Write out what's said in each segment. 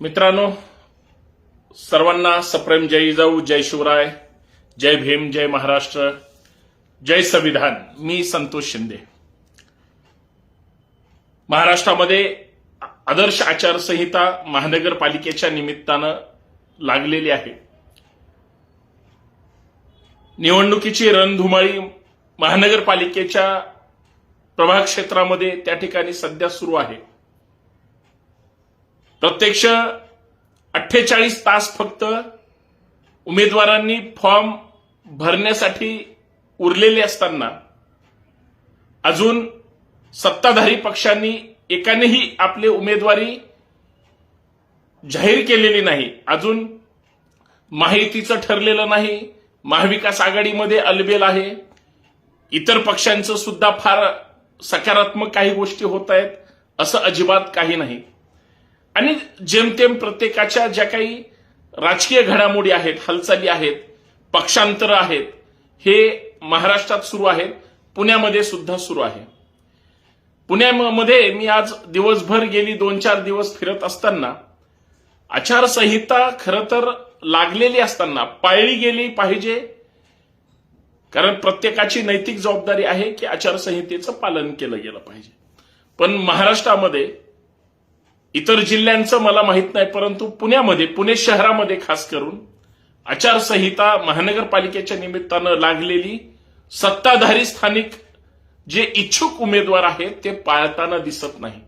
मित्रांनो सर्वांना सप्रेम जय जाऊ जय शिवराय जय भीम जय महाराष्ट्र जय संविधान. मी संतोष शिंदे. महाराष्ट्रामध्ये आदर्श आचारसंहिता महानगरपालिकेच्या निमित्तानं लागलेली आहे. निवडणुकीची रणधुमाळी महानगरपालिकेच्या प्रभाग क्षेत्रामध्ये त्या ठिकाणी सध्या सुरू आहे. प्रत्यक्ष अठ्ठेचाळीस तास फक्त उमेदवारांनी फॉर्म भरण्यासाठी उरलेले असताना अजून सत्ताधारी पक्षांनी एकानेही आपले उमेदवारी जाहीर केलेली नाही. अजून माहितीचं ठरलेलं नाही. महाविकास आघाडीमध्ये अलबेल आहे. इतर पक्षांचं सुद्धा फार सकारात्मक काही गोष्टी होत आहेत असं अजिबात काही नाही. आणि जेमतेम प्रत्येकाच्या ज्या काही राजकीय घडामोडी आहेत हालचाली आहेत पक्षांतर आहेत हे महाराष्ट्रात सुरू आहेत पुण्यामध्ये सुद्धा सुरू आहे. पुण्यामध्ये मी आज दिवसभर गेली दोन चार दिवस फिरत असताना आचारसंहिता खरं तर लागलेली असताना पाळली गेली पाहिजे कारण प्रत्येकाची नैतिक जबाबदारी आहे की आचारसंहितेचं पालन केलं गेलं पाहिजे. पण महाराष्ट्रामध्ये इतर जिल्ह्यांचं मला माहीत नाही परंतु पुण्यामध्ये पुणे शहरामध्ये खास करून आचारसंहिता महानगरपालिकेच्या निमित्तानं लागलेली सत्ताधारी स्थानिक जे इच्छुक उमेदवार आहेत ते पाळताना दिसत नाही.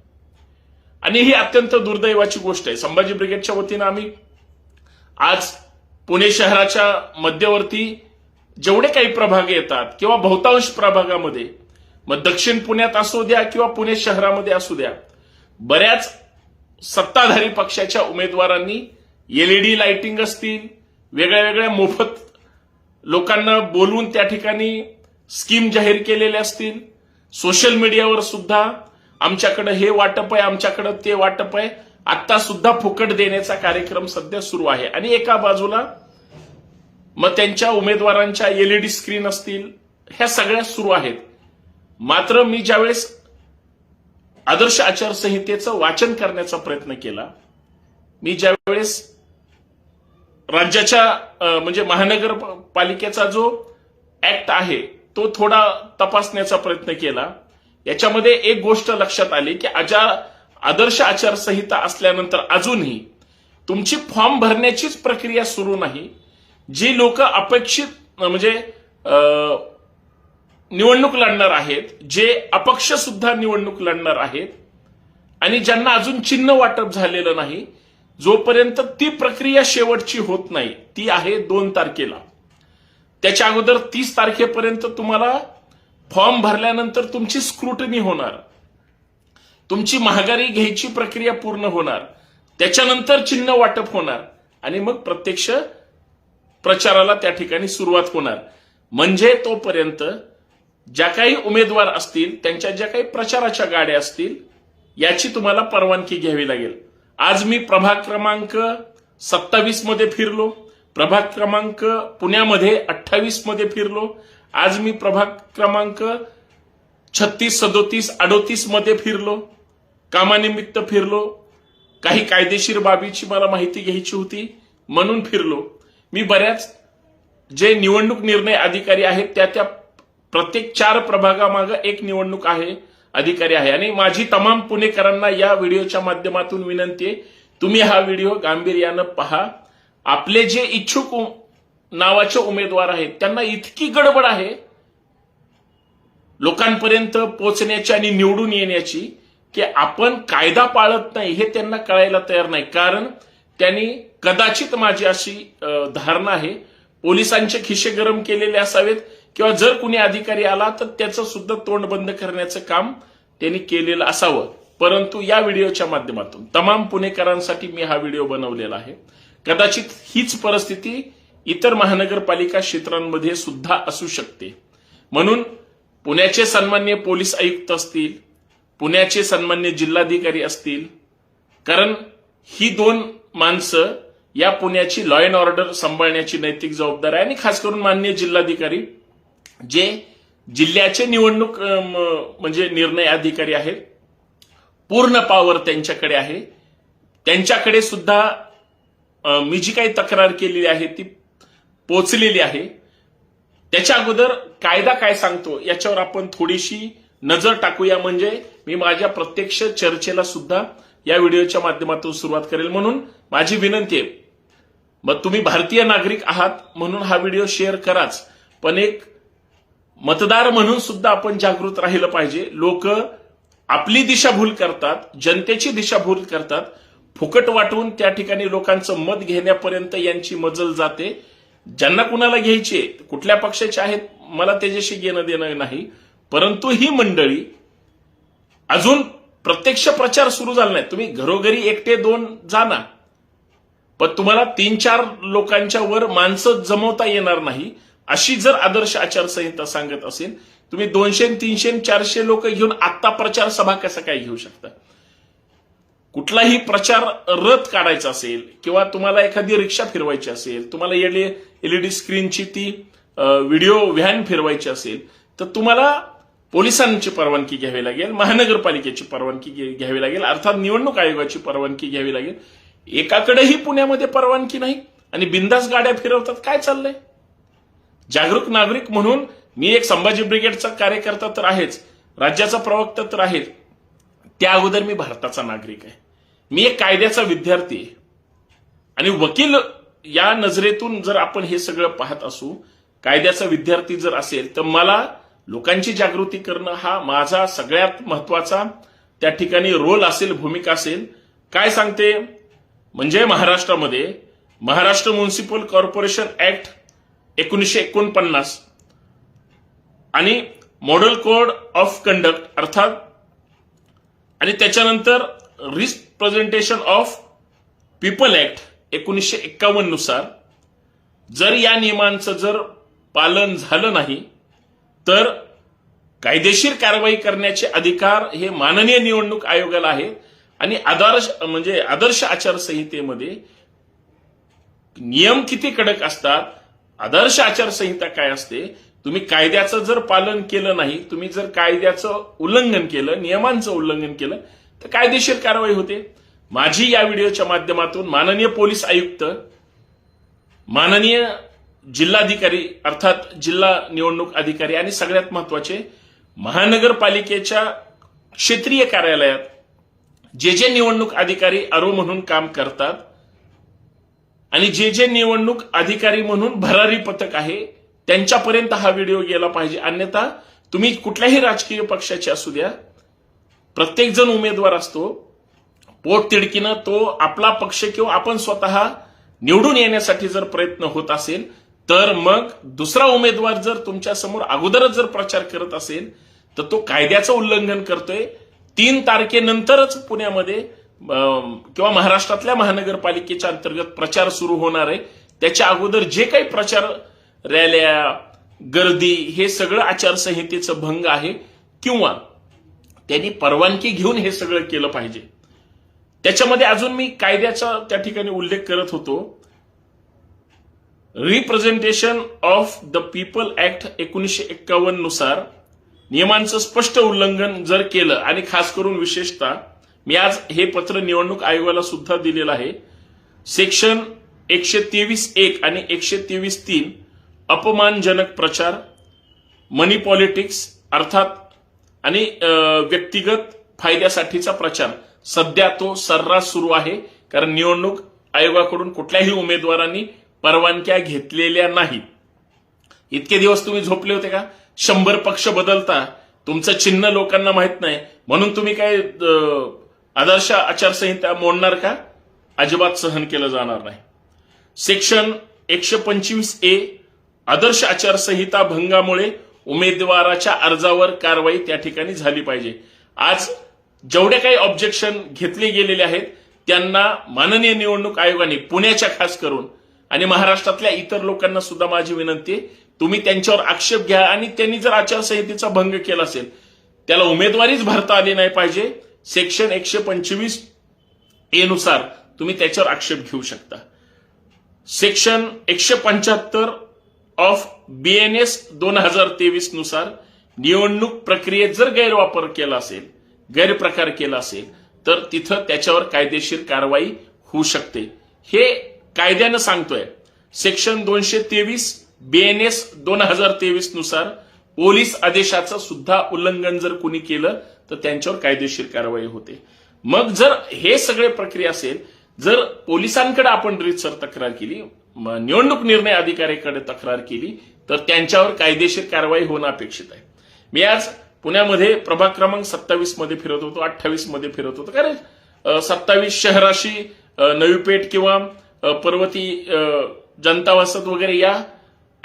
आणि ही अत्यंत दुर्दैवाची गोष्ट आहे. संभाजी ब्रिगेडच्या वतीनं आम्ही आज पुणे शहराच्या मध्यवर्ती जेवढे काही प्रभाग येतात किंवा बहुतांश प्रभागामध्ये मग दक्षिण पुण्यात असू द्या किंवा पुणे शहरामध्ये असू द्या बऱ्याच सत्ताधारी पक्षाच्या उमेदवारांनी एलईडी लाइटिंग असतील वेगळ्या वेगळ्या मोफत लोकांना बोलवून त्या ठिकाणी स्कीम जाहीर केलेल्या असतील. सोशल मीडियावर सुद्धा आमच्याकडे हे वाटप आहे आमच्याकडे ते वाटप आहे. आता सुद्धा फुकट देण्याचा कार्यक्रम सध्या सुरू आहे. आणि एका बाजूला मग त्यांच्या उमेदवारांच्या एलईडी स्क्रीन असतील ह्या सगळ्या सुरू आहेत. मात्र मी ज्यावेळेस आदर्श आचारसंहितेचं वाचन करण्याचा प्रयत्न केला. मी ज्यावेळेस राज्याच्या म्हणजे महानगरपालिकेचा जो ऍक्ट आहे तो थोडा तपासण्याचा प्रयत्न केला. याच्यामध्ये एक गोष्ट लक्षात आली की आचार आदर्श आचारसंहिता असल्यानंतर अजूनही तुमची फॉर्म भरण्याचीच प्रक्रिया सुरू नाही. जी लोक अपेक्षित म्हणजे निवडणूक लढणार आहेत जे अपक्ष सुद्धा निवडणूक लढणार आहेत आणि ज्यांना अजून चिन्ह वाटप झालेलं नाही जोपर्यंत ती प्रक्रिया शेवटची होत नाही ती आहे दोन तारखेला. त्याच्या अगोदर तीस तारखेपर्यंत तुम्हाला फॉर्म भरल्यानंतर तुमची स्क्रुटनी होणार. तुमची महागारी घ्यायची प्रक्रिया पूर्ण होणार. त्याच्यानंतर चिन्ह वाटप होणार. आणि मग प्रत्यक्ष प्रचाराला त्या ठिकाणी सुरुवात होणार. म्हणजे तोपर्यंत ज्या काही उमेदवार असतील त्यांच्या ज्या काही प्रचाराच्या गाड्या असतील याची तुम्हाला परवानगी घ्यावी लागेल. आज मी प्रभाग क्रमांक सत्तावीसमध्ये फिरलो. प्रभाग क्रमांक पुण्यामध्ये अठ्ठावीसमध्ये फिरलो. आज मी प्रभाग क्रमांक छत्तीस सदोतीस अडोतीसमध्ये फिरलो. कामानिमित्त फिरलो. काही कायदेशीर बाबीची मला माहिती घ्यायची होती म्हणून फिरलो. मी बऱ्याच जे निवडणूक निर्णय अधिकारी आहेत त्या त्या प्रत्येक चार प्रभागामागं एक निवडणूक आहे अधिकारी आहे. आणि माझी तमाम पुणेकरांना या व्हिडिओच्या माध्यमातून विनंती आहे तुम्ही हा व्हिडिओ गांभीर्यानं पहा. आपले जे इच्छुक नावाचे उमेदवार आहेत त्यांना इतकी गडबड आहे लोकांपर्यंत पोहोचण्याची आणि निवडून येण्याची की आपण कायदा पाळत नाही हे त्यांना कळायला तयार नाही. कारण त्यांनी कदाचित माझी अशी धारणा आहे पोलिसांचे खिशे गरम केलेले असावेत किंवा जर कुणी अधिकारी आला तर त्याचं सुद्धा तोंड बंद करण्याचं काम त्यांनी केलेलं असावं. परंतु या व्हिडिओच्या माध्यमातून तमाम पुणेकरांसाठी मी हा व्हिडिओ बनवलेला आहे. कदाचित हीच परिस्थिती इतर महानगरपालिका क्षेत्रांमध्ये सुद्धा असू शकते. म्हणून पुण्याचे सन्मान्य पोलीस आयुक्त असतील पुण्याचे सन्मान्य जिल्हाधिकारी असतील कारण ही दोन माणसं या पुण्याची लॉ अँड ऑर्डर सांभाळण्याची नैतिक जबाबदारी आहे आणि खास करून मान्य जिल्हाधिकारी जे जिल्ह्याचे निवडणूक म्हणजे निर्णय अधिकारी आहेत पूर्ण पावर त्यांच्याकडे आहे. त्यांच्याकडे सुद्धा मी जी काही तक्रार केलेली आहे ती पोचलेली आहे. त्याच्या अगोदर कायदा काय सांगतो याच्यावर आपण थोडीशी नजर टाकूया. म्हणजे मी माझ्या प्रत्यक्ष चर्चेला सुद्धा या व्हिडिओच्या माध्यमातून सुरुवात करेल. म्हणून माझी विनंती आहे मग तुम्ही भारतीय नागरिक आहात म्हणून हा व्हिडिओ शेअर कराच. पण एक मतदार म्हणून सुद्धा आपण जागृत राहिलं पाहिजे. लोक आपली दिशाभूल करतात जनतेची दिशाभूल करतात. फुकट वाटून त्या ठिकाणी लोकांचं मत घेण्यापर्यंत यांची मजल जाते. ज्यांना कुणाला घ्यायचे कुठल्या पक्षाचे आहेत मला त्याच्याशी घेणं देणं नाही. परंतु ही मंडळी अजून प्रत्यक्ष प्रचार सुरू झाला नाही. तुम्ही घरोघरी एकटे दोन जाणार पण तुम्हाला तीन चार लोकांच्या वर माणसं जमवता येणार नाही. अशी जर आदर्श आचारसंहिता सांगत असेल तुम्ही दोनशे तीनशे चारशे लोक घेऊन आत्ता प्रचार सभा कसा काय घेऊ शकता? कुठलाही प्रचार रथ काढायचा असेल किंवा तुम्हाला एखादी रिक्षा फिरवायची असेल तुम्हाला एलईडी स्क्रीनची ती व्हिडिओ व्हॅन फिरवायची असेल तर तुम्हाला पोलिसांची परवानगी घ्यावी लागेल महानगरपालिकेची परवानगी घ्यावी लागेल अर्थात निवडणूक आयोगाची परवानगी घ्यावी लागेल. एकाकडेही पुण्यामध्ये परवानगी नाही आणि बिंदास गाड्या फिरवतात काय चाललंय? जागरूक नागरिक म्हणून मी एक संभाजी ब्रिगेडचा कार्यकर्ता तर आहेच राज्याचा प्रवक्ता तर आहेच. त्या अगोदर मी भारताचा नागरिक आहे. मी एक कायद्याचा विद्यार्थी आहे. आणि वकील या नजरेतून जर आपण हे सगळं पाहत असू कायद्याचा विद्यार्थी जर असेल तर मला लोकांची जागृती करणं हा माझा सगळ्यात महत्त्वाचा त्या ठिकाणी रोल असेल भूमिका असेल. काय सांगते? म्हणजे महाराष्ट्रामध्ये महाराष्ट्र म्युन्सिपल कॉर्पोरेशन ऍक्ट एकोणीसशे एकोणपन्नास. आणि मॉडेल कोड ऑफ कंडक्ट अर्थात आणि त्याच्यानंतर risk presentation of people act एकोणीसशे एक्कावन्ननुसार. जर या नियमांचं जर पालन झालं नाही तर कायदेशीर कारवाई करण्याचे अधिकार हे माननीय निवडणूक आयोगाला आहे. आणि आदर्श म्हणजे आदर्श आचारसंहितेमध्ये नियम किती कडक असतात आदर्श आचारसंहिता काय असते? तुम्ही कायद्याचं जर पालन केलं नाही तुम्ही जर कायद्याचं उल्लंघन केलं नियमांचं उल्लंघन केलं तर कायदेशीर कारवाई होते. माझी या व्हिडिओच्या माध्यमातून माननीय पोलीस आयुक्त माननीय जिल्हाधिकारी अर्थात जिल्हा निवडणूक अधिकारी आणि सगळ्यात महत्त्वाचे महानगरपालिकेच्या क्षेत्रीय कार्यालयात जे जे निवडणूक अधिकारी आरो म्हणून काम करतात आणि जे जे निवडणूक अधिकारी म्हणून भरारी पथक आहे त्यांच्यापर्यंत हा व्हिडिओ गेला पाहिजे. अन्यथा तुम्ही कुठल्याही राजकीय पक्षाचे असू द्या प्रत्येक जण उमेदवार असतो. पोट तिडकीनं तो आपला पक्ष किंवा आपण स्वतः निवडून येण्यासाठी जर प्रयत्न होत असेल तर मग दुसरा उमेदवार जर तुमच्यासमोर अगोदरच जर प्रचार करत असेल तर तो कायद्याचं उल्लंघन करतोय. तीन तारखेनंतरच पुण्यामध्ये किंवा महाराष्ट्रातल्या महानगरपालिकेच्या अंतर्गत प्रचार सुरू होणार आहे. त्याच्या अगोदर जे काही प्रचार रॅल्या गर्दी हे सगळं आचारसंहितेचं भंग आहे किंवा त्यांनी परवानगी घेऊन हे सगळं केलं पाहिजे. त्याच्यामध्ये अजून मी कायद्याचा त्या ठिकाणी उल्लेख करत होतो. Representation of the people act एकोणीसशे एक्कावन्ननुसार नियमांचं स्पष्ट उल्लंघन जर केलं आणि खास करून विशेषतः मी आज हे पत्र निवडणूक आयोगाला सुद्धा दिलेलं आहे. सेक्शन एकशे तेवीस एक आणि एकशे तेवीस तीन अपमानजनक प्रचार मनी पॉलिटिक्स अर्थात आणि व्यक्तिगत फायद्यासाठीचा प्रचार. सध्या तो सर्रास सुरू आहे कारण निवडणूक आयोगाकडून कुठल्याही उमेदवारांनी परवानग्या घेतलेल्या नाही. इतके दिवस तुम्ही झोपले होते का? शंभर पक्ष बदलता. तुमचं चिन्ह लोकांना माहीत नाही. म्हणून तुम्ही काय आदर्श आचारसंहिता मोडणार का? अजिबात सहन केलं जाणार नाही. सेक्शन एकशे पंचवीस ए आदर्श आचारसंहिता भंगामुळे उमेदवाराच्या अर्जावर कारवाई त्या ठिकाणी झाली पाहिजे. आज जेवढे काही ऑब्जेक्शन घेतले गेलेले आहेत त्यांना माननीय निवडणूक आयोगाने पुण्याच्या खास करून आणि महाराष्ट्रातल्या इतर लोकांना सुद्धा माझी विनंती आहे तुम्ही त्यांच्यावर आक्षेप घ्या आणि त्यांनी जर आचारसंहितेचा भंग केला असेल त्याला उमेदवारीच भरता आली नाही पाहिजे. सेक्शन एकशे पंचवीस ए नुसार तुम्ही त्याच्यावर आक्षेप घेऊ शकता. सेक्शन एकशे पंच्याहत्तर ऑफ बीएनएस दोन हजार तेवीसनुसार निवडणूक प्रक्रियेत जर गैरवापर केला असेल गैरप्रकार केला असेल तर तिथं त्याच्यावर कायदेशीर कारवाई होऊ शकते. हे कायद्यानं सांगतोय. सेक्शन दोनशे तेवीस बीएनएस दोन हजार तेवीसनुसार पोलीस आदेशाचं सुद्धा उल्लंघन जर कुणी केलं तर त्यांच्यावर कायदेशीर कारवाई होते. मग जर हे सगळे प्रक्रिया असेल जर पोलिसांकडे आपण रीतसर तक्रार केली निवडणूक निर्णय अधिकाऱ्याकडे तक्रार केली तर त्यांच्यावर कायदेशीर कारवाई होणं अपेक्षित आहे. मी आज पुण्यामध्ये प्रभाग क्रमांक सत्तावीसमध्ये फिरत होतो अठ्ठावीसमध्ये फिरत होतो. कारण सत्तावीस शहराशी नवीपेठ नवी पेठ किंवा पर्वती जनता वसत वगैरे या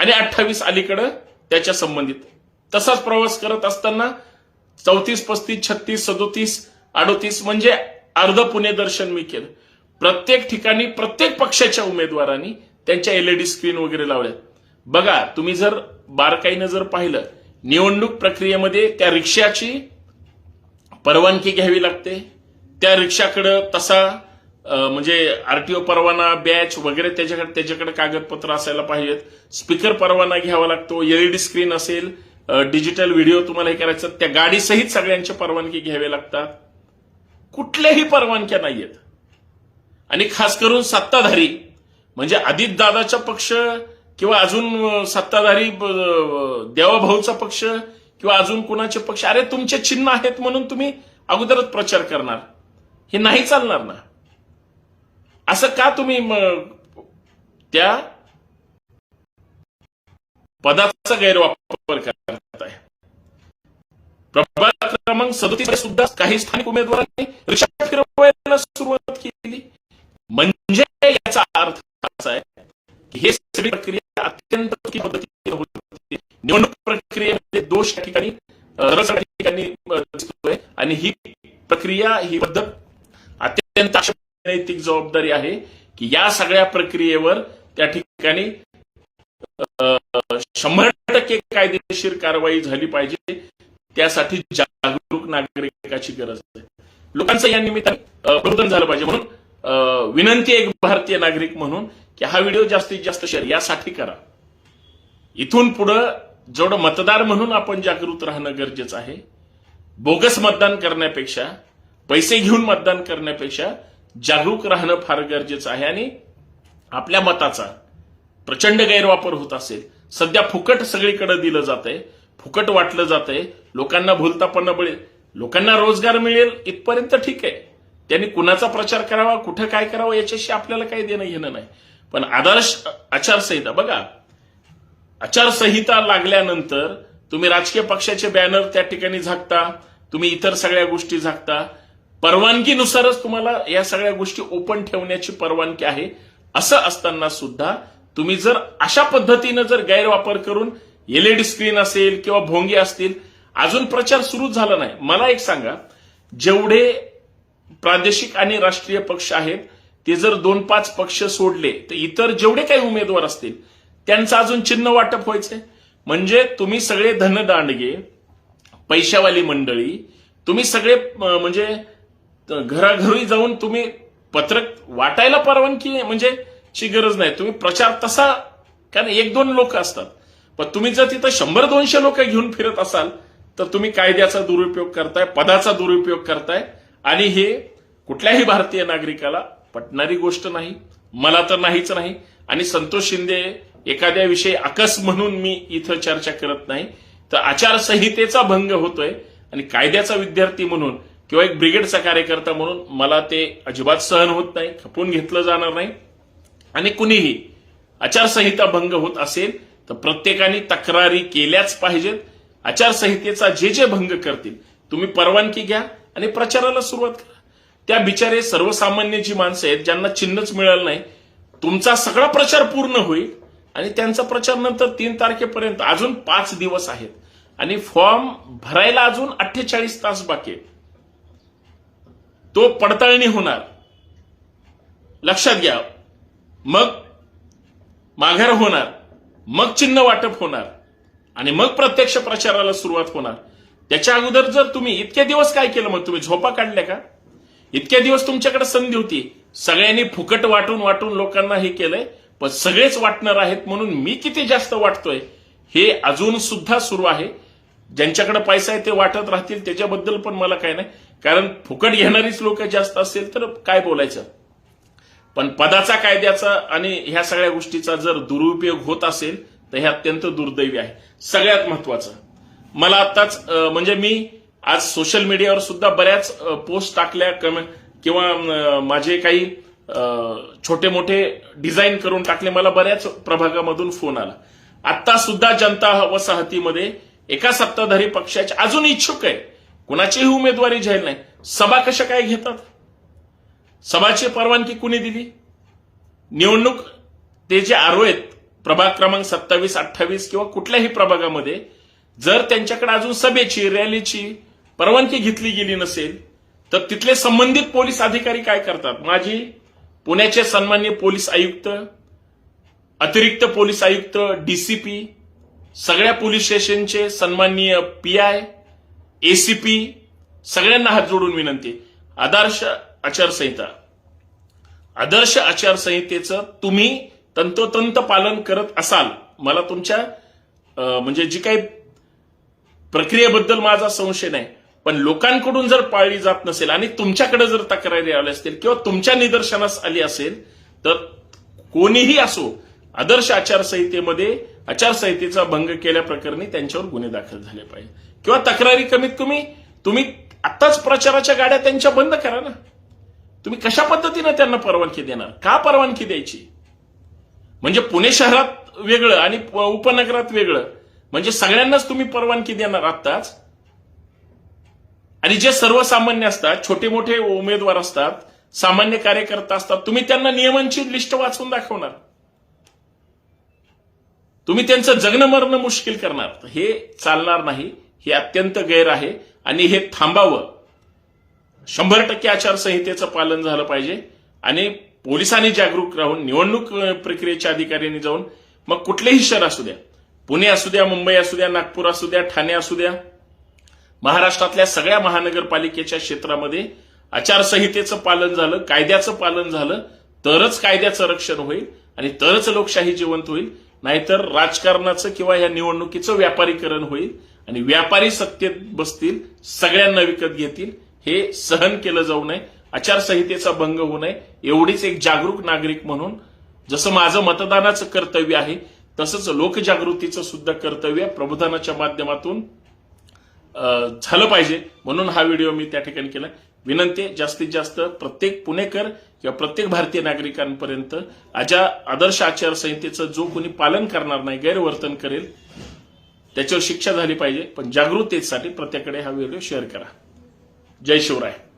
आणि अठ्ठावीस अलीकडं त्याच्या संबंधित. तसाच प्रवास करत असताना चौतीस पस्तीस छत्तीस सदोतीस अडोतीस म्हणजे अर्ध पुणे दर्शन मी केलं. प्रत्येक ठिकाणी प्रत्येक पक्षाच्या उमेदवारांनी त्यांच्या एलईडी स्क्रीन वगैरे लावल्यात बघा तुम्ही जर बारकाईनं जर पाहिलं निवडणूक प्रक्रियेमध्ये त्या रिक्षाची परवानगी घ्यावी लागते. त्या रिक्षाकडं तसा म्हणजे आरटीओ परवाना बॅच वगैरे त्याच्याकडे त्याच्याकडे कागदपत्र असायला पाहिजेत. स्पीकर परवाना घ्यावा लागतो एलईडी स्क्रीन असेल डिजिटल व्हिडिओ तुम्हाला हे करायचं त्या गाडीसहित सगळ्यांच्या परवानगी घ्यावे लागतात. कुठल्याही परवानग्या नाहीयेत. आणि खास करून सत्ताधारी म्हणजे अजित दादाचा पक्ष किंवा अजून सत्ताधारी देवाभाऊचा पक्ष किंवा अजून कुणाचे पक्ष अरे तुमचे चिन्ह आहेत म्हणून तुम्ही अगोदरच प्रचार करणार. हे नाही चालणार ना. असं का तुम्ही त्या पदाचा गैरवापर करताय प्रभाग क्रमांक सदतीस सुद्धा काही स्थानिक उमेदवारांनी रिक्षा फिरवायला सुरुवात केली. म्हणजे याचा अर्थ असा आहे की हे सगळी प्रक्रिया अत्यंत पद्धतीने होती निवडणूक प्रक्रियेमध्ये दोष या ठिकाणी रस ठिकाणी दिसतोय. आणि ही प्रक्रिया ही पद्धत अत्यंत नैतिक जबाबदारी आहे की या सगळ्या प्रक्रियेवर त्या ठिकाणी शंभर टक्के कायदेशीर कारवाई झाली पाहिजे. त्यासाठी जागरूक नागरिकाची गरज आहे. लोकांचं या निमित्ताने प्रबोधन झालं पाहिजे म्हणून विनंती एक भारतीय नागरिक म्हणून की हा व्हिडिओ जास्तीत जास्त शेअर यासाठी करा. इथून पुढं जेवढं मतदार म्हणून आपण जागृत राहणं गरजेचं आहे. बोगस मतदान करण्यापेक्षा पैसे घेऊन मतदान करण्यापेक्षा जागरूक राहणं फार गरजेचं आहे आणि आपल्या मताचा प्रचंड गैरवापर होत असेल. सध्या फुकट सगळीकडे दिलं जातंय. फुकट वाटलं जातंय. लोकांना भुलता पण बळी लोकांना रोजगार मिळेल इथपर्यंत ठीक आहे. त्यांनी कुणाचा प्रचार करावा कुठं काय करावं याच्याशी आपल्याला काही देणं घेणं नाही. पण आदर्श आचारसंहिता बघा. आचारसंहिता लागल्यानंतर तुम्ही राजकीय पक्षाचे बॅनर त्या ठिकाणी झाकता तुम्ही इतर सगळ्या गोष्टी झाकता. परवानगीनुसारच तुम्हाला या सगळ्या गोष्टी ओपन ठेवण्याची परवानगी आहे. असं असताना सुद्धा तुम्ही जर अशा पद्धतीनं जर गैरवापर करून एलईडी स्क्रीन असेल किंवा भोंगे असतील अजून प्रचार सुरू झाला नाही. मला एक सांगा जेवढे प्रादेशिक आणि राष्ट्रीय पक्ष आहेत ते जर दोन पाच पक्ष सोडले तर इतर जेवढे काही उमेदवार असतील त्यांचं अजून चिन्ह वाटप व्हायचंय. म्हणजे तुम्ही सगळे धनदांडगे पैशावाली मंडळी तुम्ही सगळे म्हणजे घराघरी जाऊन तुम्ही पत्रक वाटायला परवानगी म्हणजे ची गरज नाही. तुम्ही प्रचार तसा कारण एक दोन लोक असतात. पण तुम्ही जर तिथं शंभर दोनशे लोक घेऊन फिरत असाल तर तुम्ही कायद्याचा दुरुपयोग करताय पदाचा दुरुपयोग करताय. आणि हे कुठल्याही भारतीय नागरिकाला पटणारी गोष्ट नाही मला तर नाहीच नाही. आणि संतोष शिंदे एखाद्या विषयी आकस म्हणून मी इथं चर्चा करत नाही. तर आचारसंहितेचा भंग होतोय. आणि कायद्याचा विद्यार्थी म्हणून किंवा एक ब्रिगेडचा कार्यकर्ता म्हणून मला ते अजिबात सहन होत नाही खपून घेतलं जाणार नाही. आणि कुणीही आचारसंहिता भंग होत असेल तर प्रत्येकाने तक्रारी केल्याच पाहिजेत. आचारसंहितेचा जे जे भंग करतील तुम्ही परवानगी घ्या आणि प्रचाराला सुरुवात करा. त्या बिचारे सर्वसामान्य जी माणसं आहेत ज्यांना चिन्हच मिळालं नाही तुमचा सगळा प्रचार पूर्ण होईल आणि त्यांचा प्रचार नंतर तीन तारखेपर्यंत अजून पाच दिवस आहेत. आणि फॉर्म भरायला अजून अठ्ठेचाळीस तास बाकी आहेत. तो पडताळणी होणार. लक्षात घ्या मग माघार होणार मग चिन्ह वाटप होणार आणि मग प्रत्यक्ष प्रचाराला सुरुवात होणार. त्याच्या अगोदर जर तुम्ही इतके दिवस काय केलं मग? तुम्ही झोपा काढल्या का? इतके दिवस तुमच्याकडे संधी होती. सगळ्यांनी फुकट वाटून वाटून लोकांना हे केलंय पण सगळेच वाटणार आहेत म्हणून मी किती जास्त वाटतोय हे अजून सुद्धा सुरू आहे. ज्यांच्याकडे पैसा आहे ते वाटत राहतील त्याच्याबद्दल पण मला काय नाही. कारण फुकट घेणारीच लोक जास्त असेल तर काय बोलायचं? पण पदाचा कायद्याचा आणि ह्या सगळ्या गोष्टीचा जर दुरुपयोग होत असेल तर हे अत्यंत दुर्दैवी आहे. सगळ्यात महत्वाचं मला आत्ताच म्हणजे मी आज सोशल मीडियावर सुद्धा बऱ्याच पोस्ट टाकल्या किंवा माझे काही अं, छोटे मोठे डिझाईन करून टाकले मला बऱ्याच प्रभागामधून फोन आला. आता सुद्धा जनता वसाहतीमध्ये एका सत्ताधारी पक्षाचे अजून इच्छुक आहे. कुणाचीही उमेदवारी जाहीर नाही. सभा कशा काय घेतात? सभाची परवानगी कुणी दिली? निवडणूक ते जे आरो आहेत प्रभाग क्रमांक सत्तावीस अठ्ठावीस किंवा कुठल्याही प्रभागामध्ये जर त्यांच्याकडे अजून सभेची रॅलीची परवानगी घेतली गेली नसेल तर तिथले संबंधित पोलीस अधिकारी काय करतात? माझी पुण्याचे सन्मान्य पोलीस आयुक्त अतिरिक्त पोलीस आयुक्त डीसीपी सगळ्या पोलीस स्टेशनचे सन्माननीय पी आय एसीपी सगळ्यांना हात जोडून विनंती. आदर्श आचारसंहिता. आदर्श आचारसंहितेचं तुम्ही तंतोतंत पालन करत असाल मला तुमच्या म्हणजे जी काही प्रक्रियेबद्दल माझा संशय नाही पण लोकांकडून जर पाळली जात नसेल आणि तुमच्याकडे जर तक्रारी आल्या असतील किंवा तुमच्या निदर्शनास आली असेल तर कोणीही असो आदर्श आचारसंहितेमध्ये आचारसंहितेचा भंग केल्याप्रकरणी त्यांच्यावर गुन्हे दाखल झाले पाहिजे. किंवा तक्रारी कमीत कमी तुम्ही आत्ताच प्रचाराच्या गाड्या त्यांच्या बंद करा ना. तुम्ही कशा पद्धतीनं त्यांना परवानगी देणार? का परवानगी द्यायची? म्हणजे पुणे शहरात वेगळं आणि उपनगरात वेगळं. म्हणजे सगळ्यांनाच तुम्ही परवानगी देणार आत्ताच? आणि जे सर्वसामान्य असतात छोटे मोठे उमेदवार असतात सामान्य कार्यकर्ता असतात तुम्ही त्यांना नियमांची लिस्ट वाचून दाखवणार. तुम्ही त्यांचं जगणं मरणं मुश्किल करणार. हे चालणार नाही. हे अत्यंत गैर आहे. आणि हे थांबावं. शंभर टक्के आचारसंहितेचं पालन झालं पाहिजे आणि पोलिसांनी जागरूक राहून निवडणूक प्रक्रियेच्या अधिकाऱ्यांनी जाऊन मग कुठलेही शहर असू द्या पुणे असू द्या मुंबई असू द्या नागपूर असू द्या ठाणे असू द्या महाराष्ट्रातल्या सगळ्या महानगरपालिकेच्या क्षेत्रामध्ये आचारसंहितेचं पालन झालं कायद्याचं पालन झालं तरच कायद्याचं रक्षण होईल आणि तरच लोकशाही जिवंत होईल नाहीतर राजकारणाचं किंवा या निवडणुकीचं व्यापारीकरण होईल आणि व्यापारी सत्तेत बसतील सगळ्यांना विकत घेतील हे सहन केलं जाऊ नये आचारसंहितेचा भंग होऊ नये एवढीच एक जागरूक नागरिक म्हणून जसं माझं मतदानाचं कर्तव्य आहे तसंच लोकजागृतीचं सुद्धा कर्तव्य प्रबोधनाच्या माध्यमातून झालं पाहिजे. म्हणून हा व्हिडिओ मी त्या ठिकाणी केला. विनंती जास्तीत जास्त प्रत्येक पुणेकर किंवा प्रत्येक भारतीय नागरिकांपर्यंत आजा आदर्श आचारसंहितेचं जो कोणी पालन करणार नाही गैरवर्तन करेल त्याच्यावर शिक्षा झाली पाहिजे. पण जागृतीसाठी प्रत्येकाकडे हा व्हिडिओ शेअर करा. जय शिवराय.